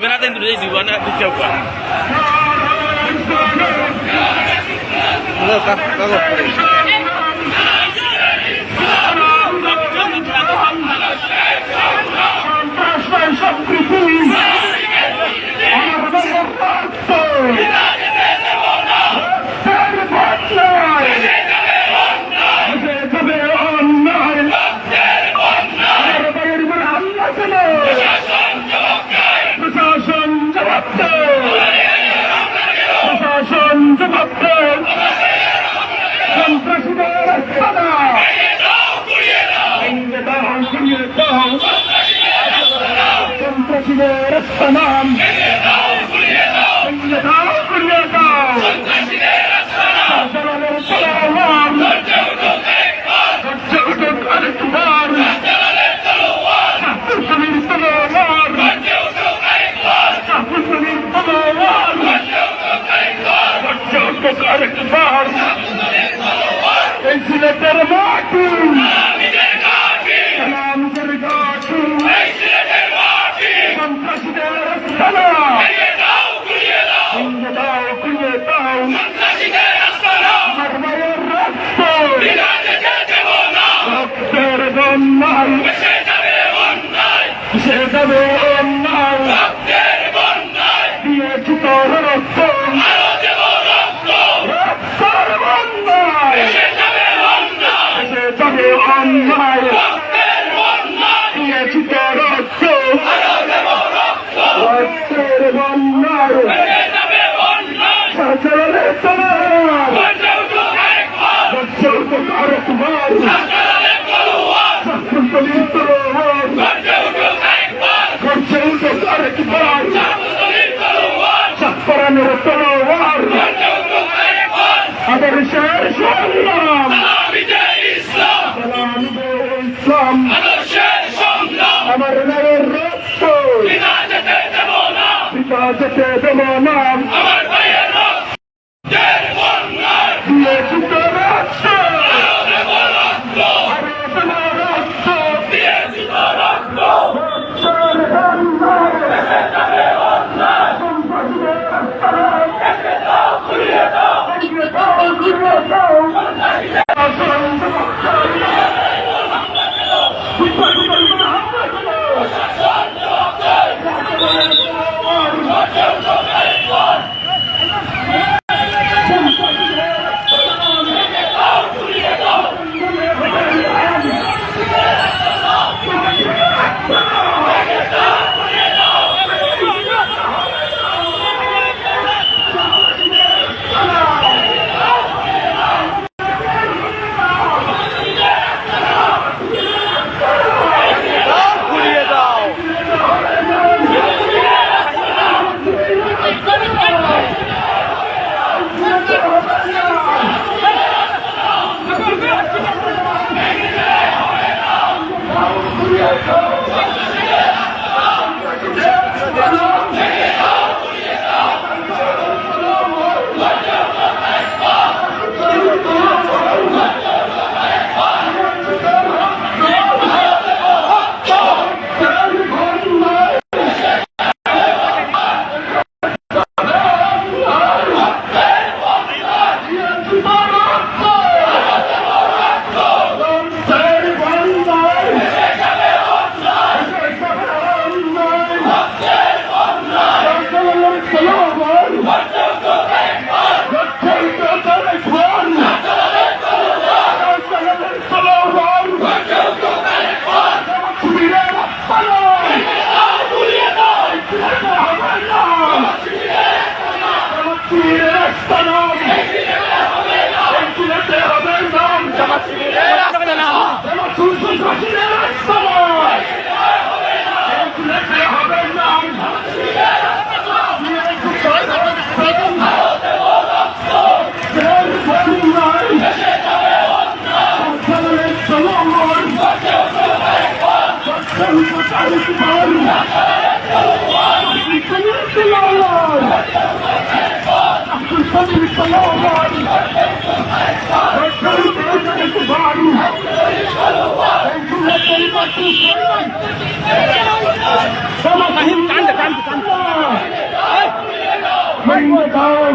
আপনি দূরে যাই না বেনাতেন দূরে যাই দিব না দিতে হবে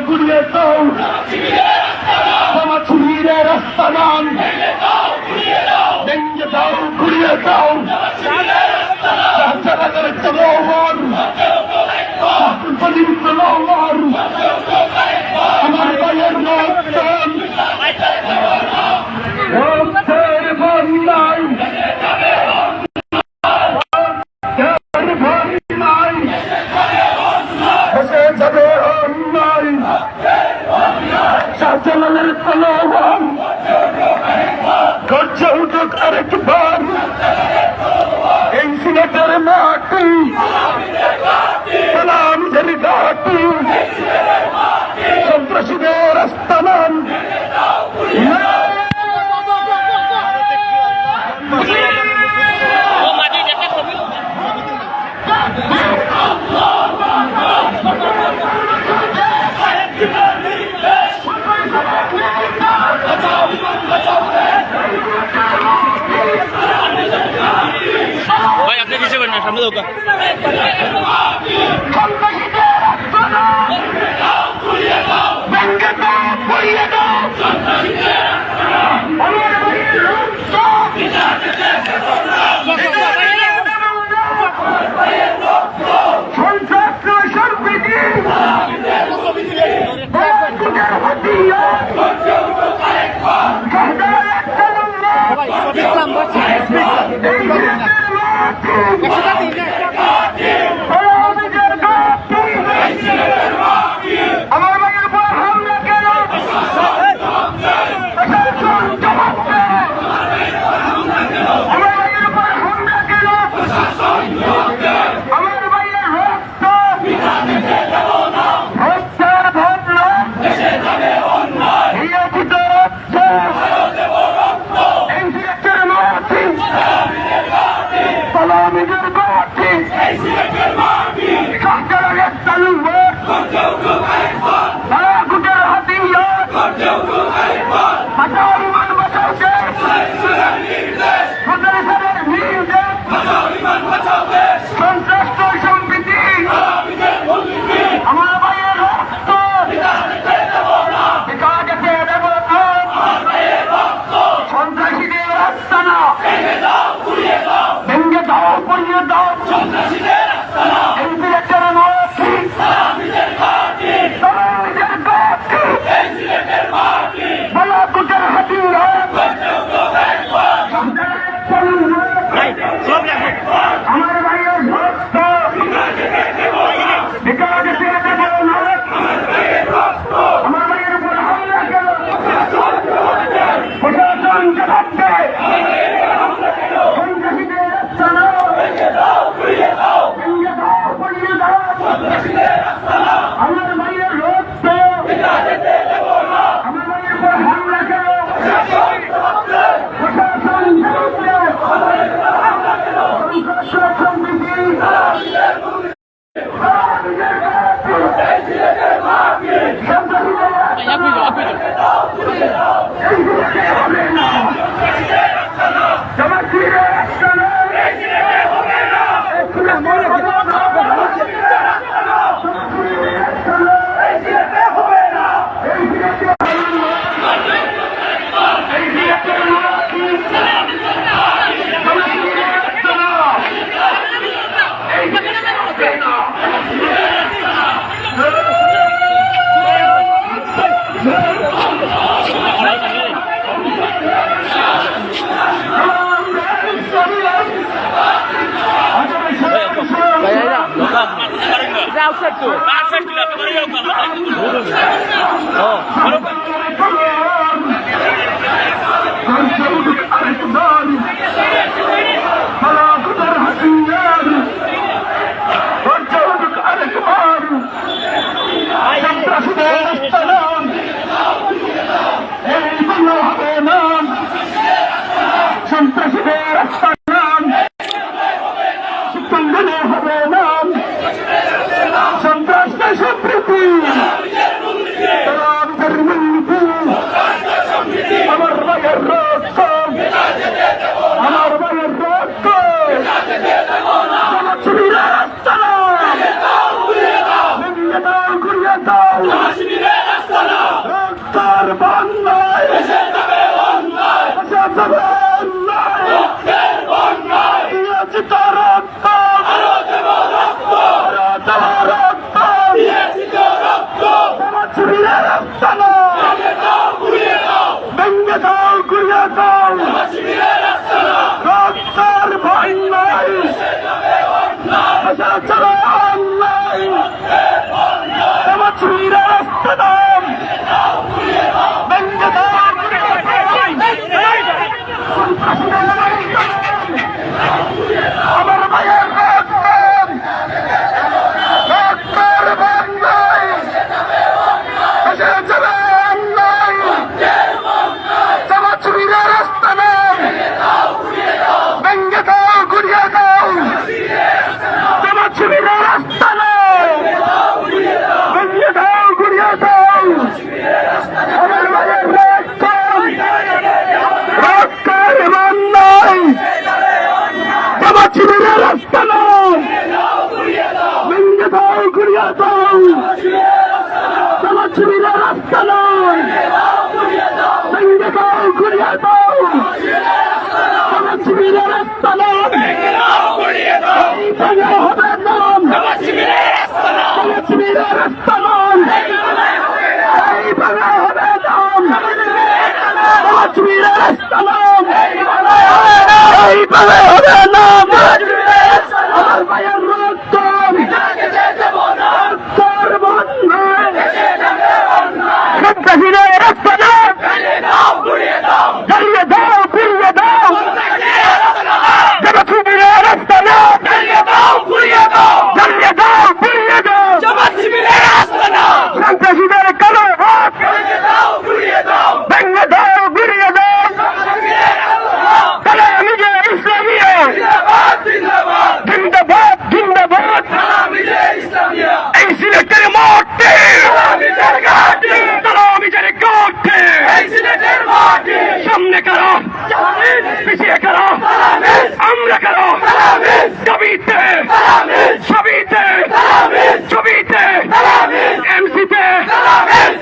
কুড়িয়ে তো রাস্তা নাম ফিরিয়ে দাও বাচ্চারা চলো আমার প্রদীপ চলো আমার আমার ভাইয়ের রক্তান রক্তের বন্যায় Don't you look at it, মাটি সন্ত্রাসীদের আস্তানান ভাই আপনি কিসে পারেন সামনে দোকান Oh. Hallelujah! রাস্তা নাও ভেঙ্গে দাও ঘুরিয়ে দাও। রাস্তা নাও ভেঙ্গে দাও ঘুরিয়ে দাও। রাস্তা নাও ভাঙা হবে নাম। ভাঙা হবে নাম। শিবিরের রাস্তা ভাঙা হবে নাম আমার ভাইয়ের রক্ত। জ্বালিয়ে দাও ফিরিয়ে দাও যারা শিবিরের রাস্তা নাম জ্বালিয়ে দাও ফিরিয়ে দাও সন্ত্রাসীদের কালো হাত ভেঙে দাও ঘুরিয়ে দাও তারা নিজে ইসলামিয়া জিন্দাবাদ জিন্দাবাদ এই সিলেটের মাঠে তারা নিজের গাঠে সামনে কারও পিছিয়ে কারও আমরা কারও দাবিতে ছবিতে ছবিতে এমসিতে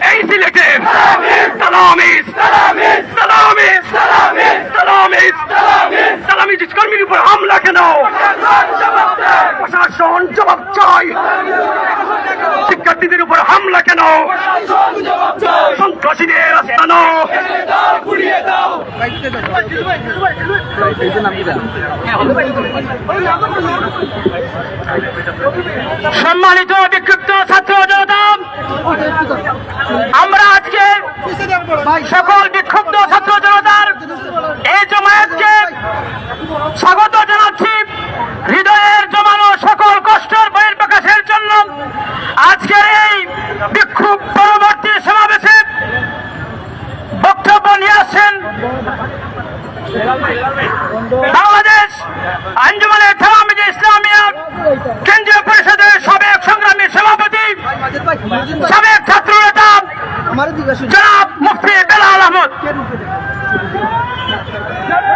এই সিলেটে সালামিস সালামিস সালামিস সালামিস কর্মীর উপর হামলা কেন প্রশাসন জবাব চাই শিক্ষার্থীদের উপর হামলা কেন? সন্ত্রাসীদের আস্তানো সম্মানিত বিক্ষিপ্ত ছাত্র জনতা আমরা আজকে সকল বিক্ষুব্ধ ছাত্র জনতার এই জমায়েতকে স্বাগত জানাচ্ছি হৃদয়ের জমানো সকল কষ্টের বহির প্রকাশের জন্য আজকের এই বিক্ষোভ পরবর্তী সমাবেশে বক্তব্য নিয়ে আসছেন বাংলাদেশ আঞ্জুমানের থামামিজি ইসলামিয়া কেন্দ্রীয় পরিষদের সাবেক সংগ্রামী সভাপতি, সাবেক ছাত্র নেতা জনাব মুফতি বেলাল আহমদ।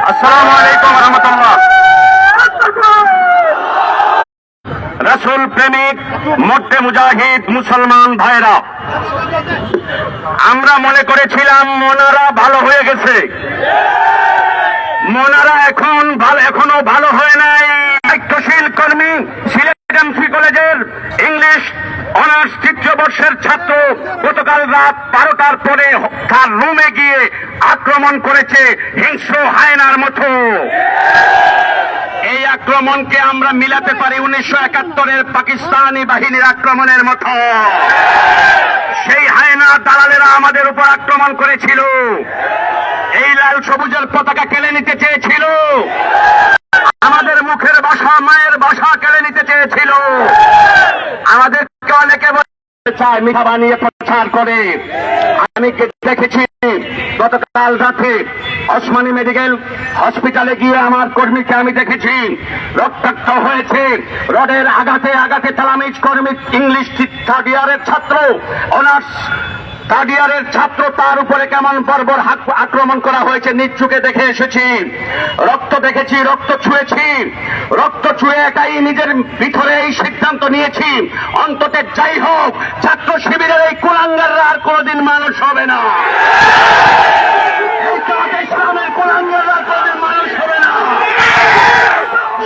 আসসালামু আলাইকুম রহমতুল্লাহ। রসুল প্রেমিক মধ্যে মুজাহিদ, মুসলমান ভাইরা, আমরা মনে করেছিলাম মোনারা ভালো হয়ে গেছে। মোনারা এখন ভালো এখনও ভালো হয় নাই। দায়িত্বশীল কর্মী সিলেট এমসি কলেজের ইংলিশ অনার্স তৃতীয় বর্ষের ছাত্র গতকাল রাত বারোটার পরে তার রুমে গিয়ে আক্রমণ করেছে হিংস্র হায়নার মতো। এই আক্রমণকে আমরা মিলাতে পারি উনিশশো একাত্তরের পাকিস্তানি বাহিনীর আক্রমণের মতো। সেই হায়না দালালেরা আমাদের উপর আক্রমণ করেছিল। এই লাল সবুজের পতাকা কেলে নিতে চেয়েছিল। আমাদের মুখের ভাষা মায়ের ভাষা কেলে নিতে চেয়েছিল। আমাদেরকে অনেকে চায় মিঠা বানিয়ে প্রচার করে। আমি দেখেছি, গতকাল রাতে মেডিকেল হসপিটালে গিয়ে আমার কর্মীকে আমি দেখেছি। রক্তাক্ত হয়েছে। রডের আঘাতে আঘাতে তালামিজ কর্মী, ইংলিশ থার্ড ইয়ারের ছাত্র, অনার্স থার্ড ইয়ারের ছাত্র তার উপরে কেমন বর্বর আক্রমণ করা হয়েছে নিচ্ছুকে দেখে এসেছি। রক্ত দেখেছি, রক্ত ছুঁয়েছি। রক্ত ছুঁয়ে একাই নিজের ভিতরে এই সিদ্ধান্ত নিয়েছি। অন্ততে যাই হোক, ছাত্র শিবিরের এই কুলাঙ্গাররা আর কোনোদিন মানুষ হবে না এই জামাত ইসলামের কুলাঙ্গাররা আর কোনোদিন মানুষ হবে না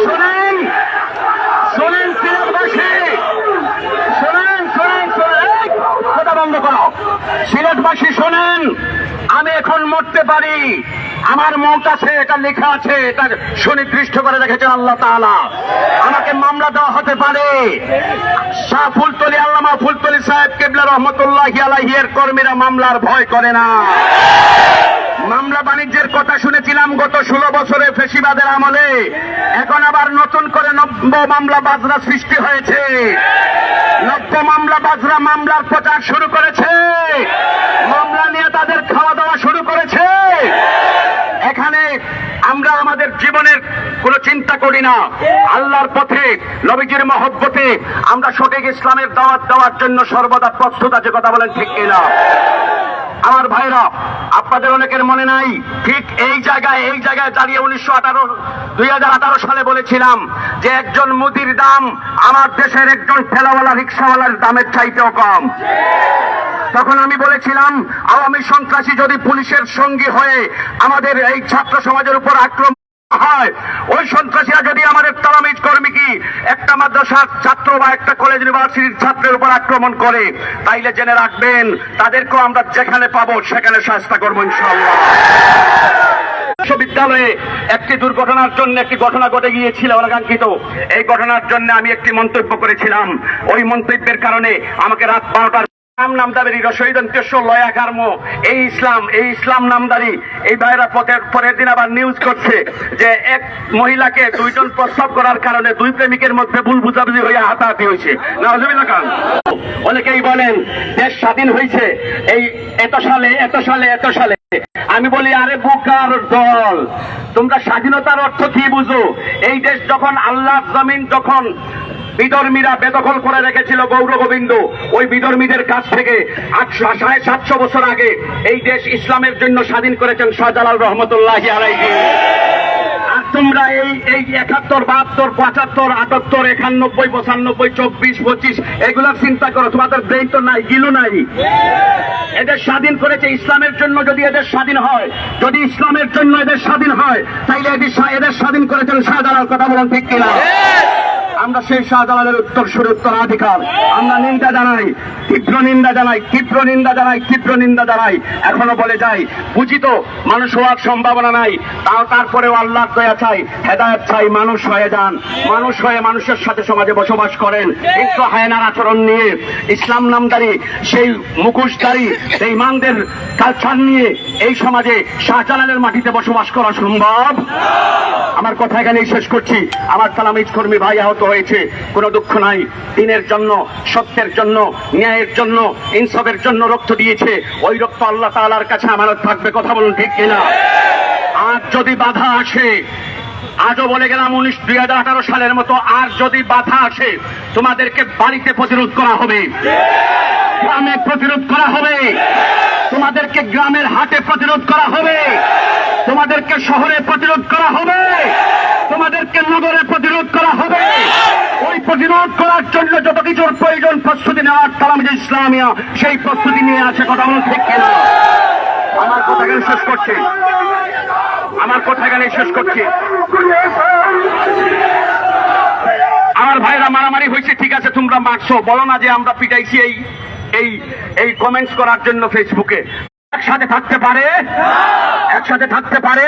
শোনেন শোনেন সিলেটবাসী শোনেন শোনেন শোনেন এই, কথা বন্ধ করো সিলেটবাসী শোনেন, আমি এখন মরতে পারি। আমার মত আছে, এটা লেখা আছে, এটা সুনির্দিষ্ট করে রেখেছেন আল্লাহ তাআলা। আমাকে মামলা দেওয়া হতে পারে। শাহ ফুলতলি, আল্লামা ফুলতলি সাহেব কেবলা রহমতুল্লাহ আলাইহি এর কর্মীরা মামলার ভয় করে না। মামলা বাণিজ্যের কথা শুনেছিলাম গত ষোলো বছরে ফেসিবাদের আমলে। এখন আবার নতুন করে নব্য মামলা বাজরা সৃষ্টি হয়েছে। নব্য মামলা, বাজরা মামলার প্রচার শুরু করেছে। মামলা নিয়ে তাদের খাওয়া দাওয়া শুরু করেছে। এখানে আমরা আমাদের জীবনের কোনো চিন্তা করি না। আল্লাহর পথে, নবীজির মহব্বতে আমরা সঠিক ইসলামের দাওয়াত দেওয়ার জন্য সর্বদা প্রস্তুত আছে, কথা বলেন ঠিক কিনা? আমার ভাইরা, আপনাদের অনেকের মনে নাই, ঠিক এই জায়গায় এই জায়গায় দাঁড়িয়ে উনিশশো আঠারো, দুই সালে বলেছিলাম যে একজন মুদির দাম আমার দেশের একজন ঠেলাওয়ালা, রিক্সাওয়ালার দামের চাইতেও কম। তখন আমি বলেছিলাম, আওয়ামী সন্ত্রাসী যদি পুলিশের সঙ্গী হয়ে আমাদের এই ছাত্র সমাজের উপর আক্রমণ হয়। ওই সন্ত্রাসীরা যদি আমাদের কর্মী কি, একটা মাদ্রাসার ছাত্র বা একটা কলেজ ইউনিভার্সিটির ছাত্রের উপর আক্রমণ করে, তাইলে জেনে রাখবেন, তাদেরকেও আমরা যেখানে পাবো, সেখানে শাস্তা করব ইনশাল্লাহ বিশ্ববিদ্যালয়ে একটি দুর্ঘটনার জন্য একটি ঘটনা ঘটে গিয়েছিল অনাকাঙ্ক্ষিত। এই ঘটনার জন্য আমি একটি মন্তব্য করেছিলাম। ওই মন্তব্যের কারণে আমাকে রাত বারোটার অনেকেই বলেন, দেশ স্বাধীন এই সালে সালে সালে। আমি বলি, আরে বুকার দল, তোমরা স্বাধীনতার অর্থ কি বুঝো? এই দেশ যখন আল্লাহ জমিন যখন বিধর্মীরা বেদখল করে রেখেছিল গৌর গোবিন্দ। ওই বিধর্মীদের কাছ থেকে আটশো, সাড়ে সাতশো বছর আগে এই দেশ ইসলামের জন্য স্বাধীন করেছেন শাহজালাল রহমতুল্লাহ তোমরা এই এই একাত্তর, বাহাত্তর, পঁচাত্তর, আটাত্তর, একানব্বই, পঁচানব্বই, চব্বিশ, পঁচিশ, এগুলোর চিন্তা করো, তোমাদের ব্রেন তো নাই, গিলু নাই। এদের স্বাধীন করেছে ইসলামের জন্য যদি এদের স্বাধীন হয়, যদি ইসলামের জন্য এদের স্বাধীন হয়, তাইলে এদের স্বাধীন করেছেন শাহজালাল, কথা বলেন ঠিক কিনা? আমরা সেই শাহজালালের উত্তর সুরে, উত্তরাধিকার। আমরা নিন্দা জানাই, তীব্র নিন্দা জানাই, তীব্র নিন্দা জানাই, তীব্র নিন্দা জানাই। এখনও বলে যাই বুঝি তো মানুষ হওয়ার সম্ভাবনা নাই। তাও তারপরেও আল্লাহ দয়া চাই, হেদায়ত চাই, মানুষ হয়ে যান। মানুষ হয়ে মানুষের সাথে সমাজে বসবাস করেন। কিন্তু হায়নার আচরণ নিয়ে, ইসলাম নামদারি, সেই মুখোশধারী, সেই মানদের কালচার নিয়ে এই সমাজে শাহজালালের মাটিতে বসবাস করা সম্ভব? আমার কথা এখানেই শেষ করছি। আমার তালামিজ কর্মী ভাই আহত হয়েছে, কোনো দুঃখ নাই। দিনের জন্য, সত্যের জন্য, ন্যায়ের জন্য ইনসবের জন্য রক্ত দিয়েছে। ওই রক্ত আল্লাহ তালার কাছে আমানত থাকবে, কথা বলুন ঠিক কিনা? আর যদি বাধা আসে, আজও বলে গেলাম উনিশ দুই হাজার আঠারো সালের মতো, আর যদি বাধা আসে, তোমাদেরকে বাড়িতে প্রতিরোধ করা হবে। গ্রামে প্রতিরোধ করা হবে। তোমাদেরকে গ্রামের হাটে প্রতিরোধ করা হবে। তোমাদেরকে শহরে প্রতিরোধ করা হবে। তোমাদেরকে নগরে প্রতিরোধ করা হবে। ওই প্রতিরোধ করার জন্য যত কিছুর প্রয়োজন, প্রস্তুতি নেওয়ার তালাম যে ইসলামিয়া, সেই প্রস্তুতি নিয়ে আছে কথা বলুন ঠিক কিনা? আমার কথা এখানে শেষ করছি। আমার কথা এখানে শেষ করছি। আমার ভাইরা মারামারি হয়েছে, ঠিক আছে, তোমরা মারছো। বলো না যে আমরা পিটাইছি এই এই এই কমেন্টস করার জন্য ফেসবুকে একসাথে থাকতে পারে? একসাথে থাকতে পারে?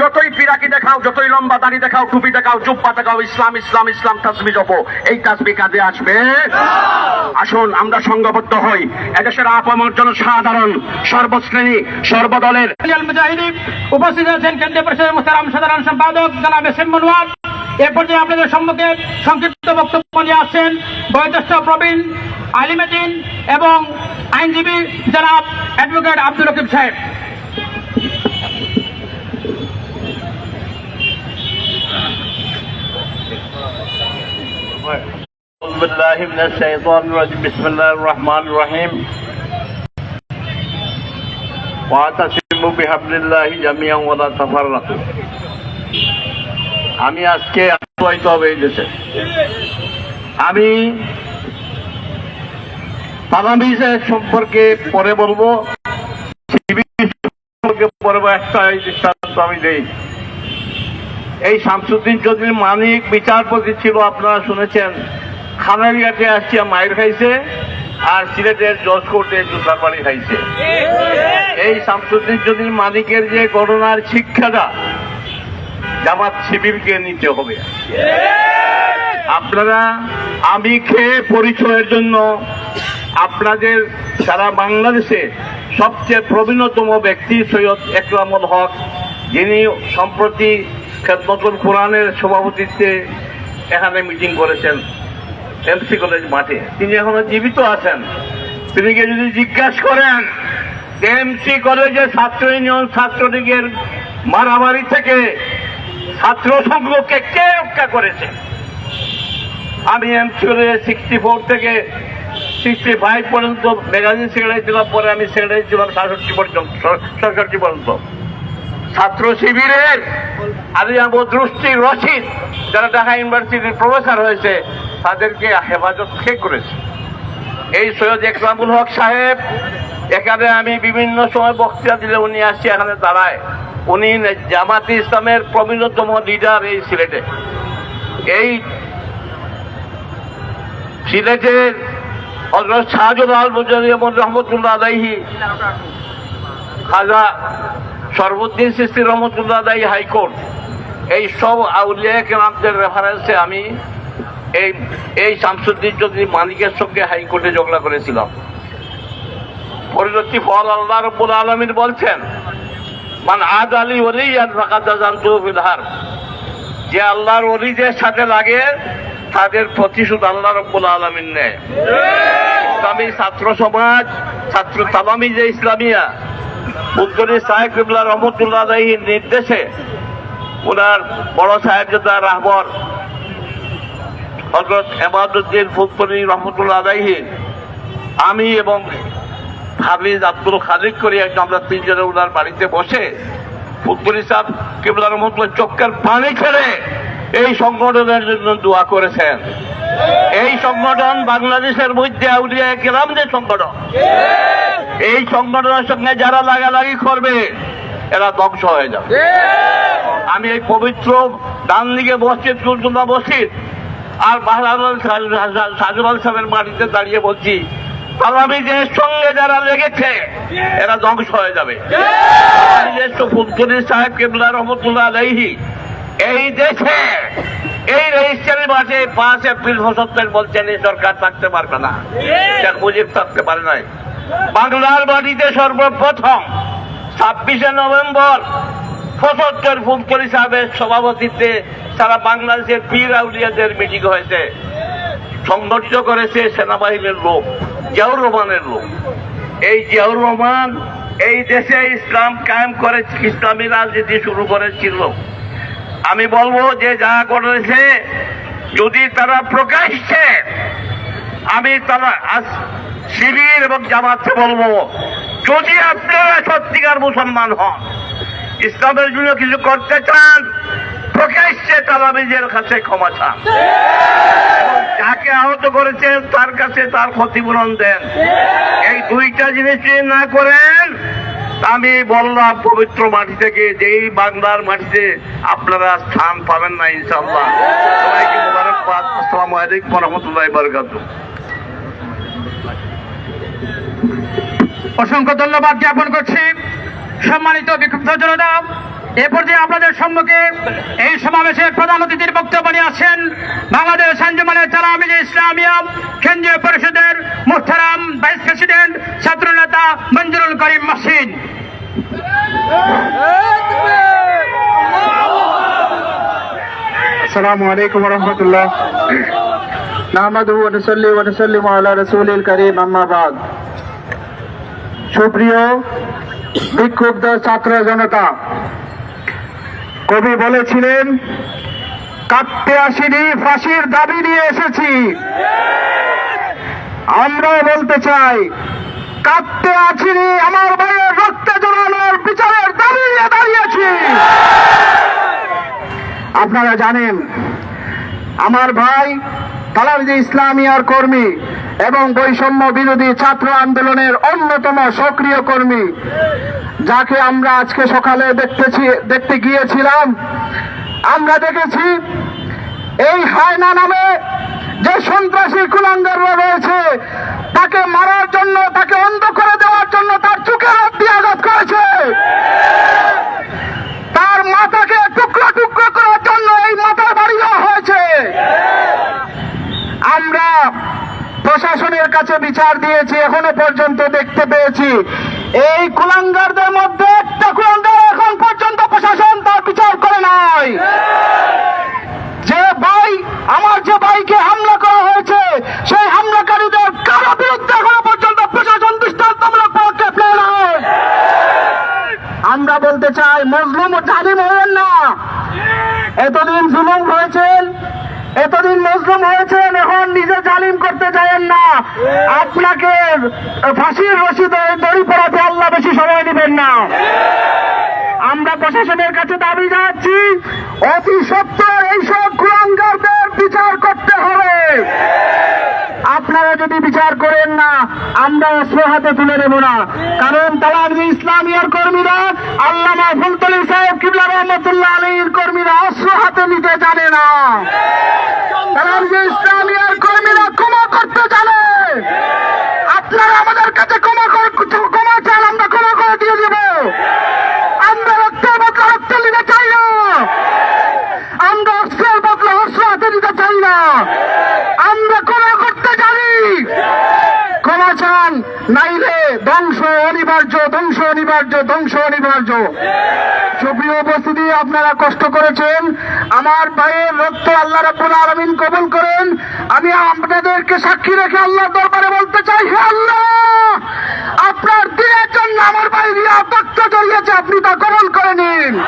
যতই পিরাকি দেখাও, যতই লম্বা দাড়ি দেখাও, টুপি দেখাও চুপ্পা দেখাও, ইসলাম ইসলাম ইসলাম, তাসবি জপো, এই তাসবি কাজে আসবে? আসুন, আমরা সংঘবদ্ধ হই। এদেশের আপামর সাধারণ সর্বশ্রেণী, সর্বদলের। উপস্থিত আছেন কেন্দ্রীয় পরিষদের মোস্তারাম সাধারণ সম্পাদক, জনাব এস মনোয়ার। এ পর্যায়ে আপনাদের সম্মুখে সংক্ষিপ্ত বক্তব্য নিয়ে আসছেন বয়োজ্যেষ্ঠ প্রবীণ আলিমেদিন এবং আইনজীবী জনাব অ্যাডভোকেট আব্দুল রকিব সাহেব أعوذ بالله من الشيطان الرجيم بسم الله الرحمن الرحيم واعتصموا بحبل الله جميعا ولا تفرقوا আমি আজকে আশ্রয়িত হবে এই দেশে। আমি তালামিজের সম্পর্কে পরে বলব সম্পর্কে পরে একটা দৃষ্টান্ত আমি দেই। এই শামসুদ্দিন চৌধুরী মানিক বিচারপতি ছিল, আপনারা শুনেছেন। আসছে মায়ের খাইছে আর সিলেটের জজ জুতার বাড়ি খাইছে। এই শামসুদ্দিন যদি মালিকের যে ঘটনার শিক্ষাটা জামাত শিবিরকে নিতে হবে। আপনারা, আমি খেয়ে পরিচয়ের জন্য আপনাদের সারা বাংলাদেশে সবচেয়ে প্রবীণতম ব্যক্তি সৈয়দ একরামুল হক, যিনি সম্প্রতি খেদমতুল কোরআনের সভাপতিত্বে এখানে মিটিং করেছেন এমসি কলেজ মাঠে। তিনি এখনও জীবিত আছেন। তিনি যদি জিজ্ঞাসা করেন, এমসি কলেজে ছাত্র ইউনিয়ন ছাত্রলীগের মারামারি থেকে ছাত্র সংঘকে কে রক্ষা করেছে? আমি এমসি সিক্সটি ফোর থেকে সিক্সটি ফাইভ পর্যন্ত ম্যাগাজিন সেক্রেটারি ছিলাম, পরে আমি সেক্রেটারি ছিলাম সাতষট্টি পর্যন্ত, সরকারটি পর্যন্ত। ছাত্র শিবিরের আলিয়া বদরুষ্টি রশিদ যারা ঢাকা ইউনিভার্সিটির প্রফেসর হয়েছে, তাদেরকে হেফাজত কে করেছে? এই সৈয়দ একরামুল হক সাহেব, এখানে আমি বিভিন্ন সময় বক্তৃতা দিলে উনি আসছে এখানে দাঁড়ায়। উনি জামাত ইসলামের প্রবীণতম লিডার এই সিলেটে। এই সিলেটের হজরত শাহজুল মুজাহিমুর রহমতুল্লাহ আলাইহি, খাজা সর্বুদ্দিন সিস্তি রহমতুল্লাহ আলাইহি হাইকোর্ট, এই সব আউলিয়া কেরামদের রেফারেন্সে আমি এই এই শামসুদ্দিন চৌধুরী মালিকের সঙ্গে হাইকোর্টে ঝগড়া করেছিলাম। পরিণতি ফল আল্লাহ রব্বুল আলমিন বলছেন মান আদ আলী ওলি আর ফাঁকা জানতু যে আল্লাহর অলিদের সাথে লাগে, তাদের প্রতিশোধ আল্লাহ রব্বুল আলমিন নেয়। ইসলামী ছাত্র সমাজ, ছাত্র তালামি যে ইসলামিয়া উদ্দনী সাহেব কিবলা রহমতুল্লাহ আলাইহির নির্দেশে ওনার বড় সাহেবজাদা রাহবর হজরত এমাদুদ্দিন ফুলতনি রহমতুল্লাহ আলাইহি আমি এবং হাফিজ আব্দুল খালিক করি একদম আমরা তিনজনে ওনার বাড়িতে বসে ফুলতনি সাহেব কিবলা রহমতুল্লাহ চক্কের পানি ছেড়ে এই সংগঠনের জন্য দোয়া করেছেন। এই সংগঠন বাংলাদেশের মধ্যে আউলিয়া কেরাম যে সংগঠন, এই সংগঠনের সঙ্গে যারা লাগালাগি করবে, এরা ধ্বংস হয়ে যাবে। আমি এই পবিত্র ডান দিকে মসজিদ কুলতুল্লাহ মসজিদ আর বাহাদুর সাজুল সাহেবের মাটিতে দাঁড়িয়ে বলছি তালামিদের সঙ্গে যারা লেগেছে এরা ধ্বংস হয়ে যাবে। সাহেব কেবলা রহমতুল্লাহ এই দেশে এই মাঠে পাঁচ এপ্রিল সত্তর বলছেন এই সরকার থাকতে পারবে না। শেখ মুজিব থাকতে পারে নাই। বাংলার মাটিতে সর্বপ্রথম ছাব্বিশে নভেম্বর পঁচাত্তর ফুলকলি সাহেবের সভাপতিত্বে সারা বাংলাদেশের পীর আউলিয়াদের মিটিং হয়েছে। সংগঠিত করেছে সেনাবাহিনীর লোক। জিয়াউর রহমানের লোক। এই জিয়াউর রহমান এই দেশে ইসলাম কায়েম করে ইসলামী রাজনীতি শুরু করেছিল। আমি বলব যে যা করেছে যদি তারা প্রকাশ্যে, আমি তারা শিবির এবং জামাতকে বলব, যদি আপনারা সত্যিকার মুসলমান হন, ইসলামের জন্য কিছু করতে চান প্রকাশ্যে তারা নিজের কাছে ক্ষমা চান। যাকে আহত করেছেন, তার কাছে তার ক্ষতিপূরণ দেন। এই দুইটা জিনিস না করেন আমি বললাম, পবিত্র মাটি থেকে যেই বাংলার মাটিতে আপনারা স্থান পাবেন না ইনশাল্লাহ অসংখ্য ধন্যবাদ জ্ঞাপন করছি। সম্মানিত বিক্ষুব্ধ জনতা এরপর পর্যায়ে আপনাদের সম্মুখে এই সমাবেশের প্রধান অতিথির বক্তব্য নিয়ে আসছেন বাংলাদেশ আঞ্জুমানের তালামিজ ইসলামিয়া কেন্দ্রীয় পরিষদের মুহতারাম ভাইস প্রেসিডেন্ট ছাত্রনেতা মঞ্জুরুল করিম মাসিন আসসালামু আলাইকুম রহমতুল্লাহ। নামাদু ওয়ানসল্লি ওয়ানসল্লিম আলা রাসূলিল কারীম, আম্মা বাদ। সুপ্রিয় বিক্ষুব্ধ ছাত্র জনতা কবি বলেছিলেন, কাঁদতে আসিনি, ফাঁসির দাবি নিয়ে এসেছি। আমরাও বলতে চাই, কাঁদতে আসিনি, আমার ভাইয়ের রক্তে জড়ানোর বিচারের দাবি নিয়ে দাঁড়িয়েছি। আপনারা জানেন, আমার ভাই তালারজি ইসলামিয়ার কর্মী এবং বৈষম্য বিরোধী ছাত্র আন্দোলনের অন্যতম সক্রিয় কর্মী, যাকে আমরা আজকে সকালে দেখতেছি, দেখতে গিয়েছিলাম। আমরা দেখেছি, এই হায়না নামে যে সন্ত্রাসী কুলাঙ্গাররা রয়েছে, তাকে মারার জন্য, তাকে অন্ধ করে দেওয়ার জন্য তার চোখের অব্দি আঘাত করেছে। তার মাথাকে টুকরো টুকরো করার জন্য এই মাথার বাড়ি দেওয়া হয়েছে। আমরা প্রশাসনের কাছে বিচার দিয়েছি, এখনও পর্যন্ত দেখতে পেয়েছি। এই কুলাঙ্গারদের মধ্যে একটা কুলাঙ্গার এখন পর্যন্ত প্রশাসন তার বিচার করে নাই। যে ভাই, আমার যে ভাইকে হামলা করা হয়েছে, সেই হামলাকারীদের কারও বিরুদ্ধে এখনও পর্যন্ত প্রশাসন দৃষ্টান্তমূলক পদক্ষেপ নেয় আমরা বলতে চাই, মজলুম ও জালিম হবেন না এতদিন জুলুম হয়েছেন এতদিন মজলুম হয়েছেন এখন নিজে জালিম করতে চাইেন না আপনাকে ফাঁসির রশিদে দড়ি পড়াতে আল্লাহ বেশি সময় দিবেন না। আমরা প্রশাসনের কাছে দাবি জানাচ্ছি, অতি সত্তর এইসব কুলাঙ্গারদের বিচার করতে হবে। আপনারা যদি বিচার করেন না, আমরা অস্ত্র হাতে তুলে নেব না। কারণ তালার যে ইসলামিয়ার কর্মীরা, আল্লামা ফুলতলি সাহেব কিবলা রহমতুল্লাহ আলীর কর্মীরা অস্ত্র হাতে নিতে জানে না। তারা যে ইসলামিয়ার কর্মীরা ক্ষমা করতে জানে। আপনারা আমাদের কাছে ক্ষমা করে ক্ষমা চান, আমরা ক্ষমা করে দিয়ে দেব। আমরা রক্তের বদলা রক্ত নিতে চাই না। আমরা অস্ত্রের বদলা অস্ত্র হাতে নিতে চাই না। আমরা জানি ক্ষমা নাইলে ধ্বংস, অনিবার্য ধ্বংস অনিবার্য ধ্বংস, অনিবার্য। সুপ্রিয় উপস্থিতি, আপনারা কষ্ট করেছেন। আমার ভাইয়ের রক্ত আল্লাহ রাব্বুল আলামিন কবুল করেন। আমি আপনাদেরকে সাক্ষী রেখে আল্লাহ দরবারে বলতে চাই, হে আল্লাহ! আপনার দিনের জন্য আমার ভাই রিয়া রক্ত আপনি তা কবুল করে নিন।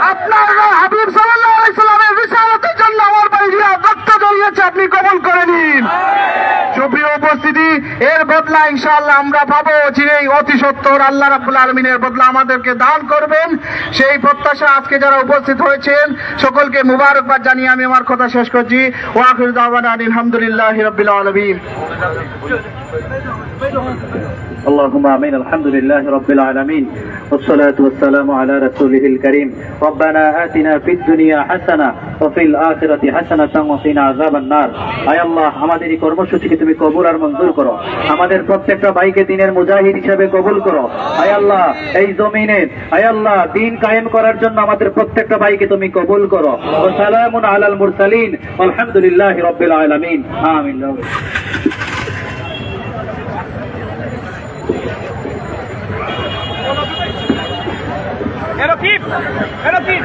আপনার হাবিব সাল্লাল্লাহু আলাইহি সাল্লামের রিসালাতের জন্য আমার ভাই রিয়া রক্ত আপনি কবুল করে নিন। উপস্থিতি এর বদলা ইনশাআল্লাহ আমরা পাবো চিরেই অতি সত্তর আল্লাহ রাব্বুল আলমিনের বদলা আমাদেরকে দান করবেন সেই প্রত্যাশা আজকে যারা উপস্থিত হয়েছেন সকলকে মুবারকবাদ জানিয়ে আমি আমার কথা শেষ করছি ওয়াকির দাওয়ানা আলহামদুলিল্লাহ রবিল আলমিন اللهم امين الحمد لله رب العالمين والصلاة والسلام على رسوله الكريم ربنا آتنا في الدنيا حسنة وفي الآخرة حسنة وقنا عذاب النار আয় আল্লাহ আমাদের এই কর্মসূচিকে তুমি কবুল আর করার মঞ্জুর করো। আমাদের প্রত্যেকটা ভাইকে দিনের মুজাহিদ হিসেবে কবুল করো। আয় আল্লাহ এই জমিনে আয় আল্লাহ দিন কায়েম করার জন্য আমাদের প্রত্যেকটা ভাইকে তুমি কবুল করো। ও সালামুন আলাল মুরসালিন আলহামদুলিল্লাহ রব্বিল আলামিন। আমিন Pero Pip, pero Pip.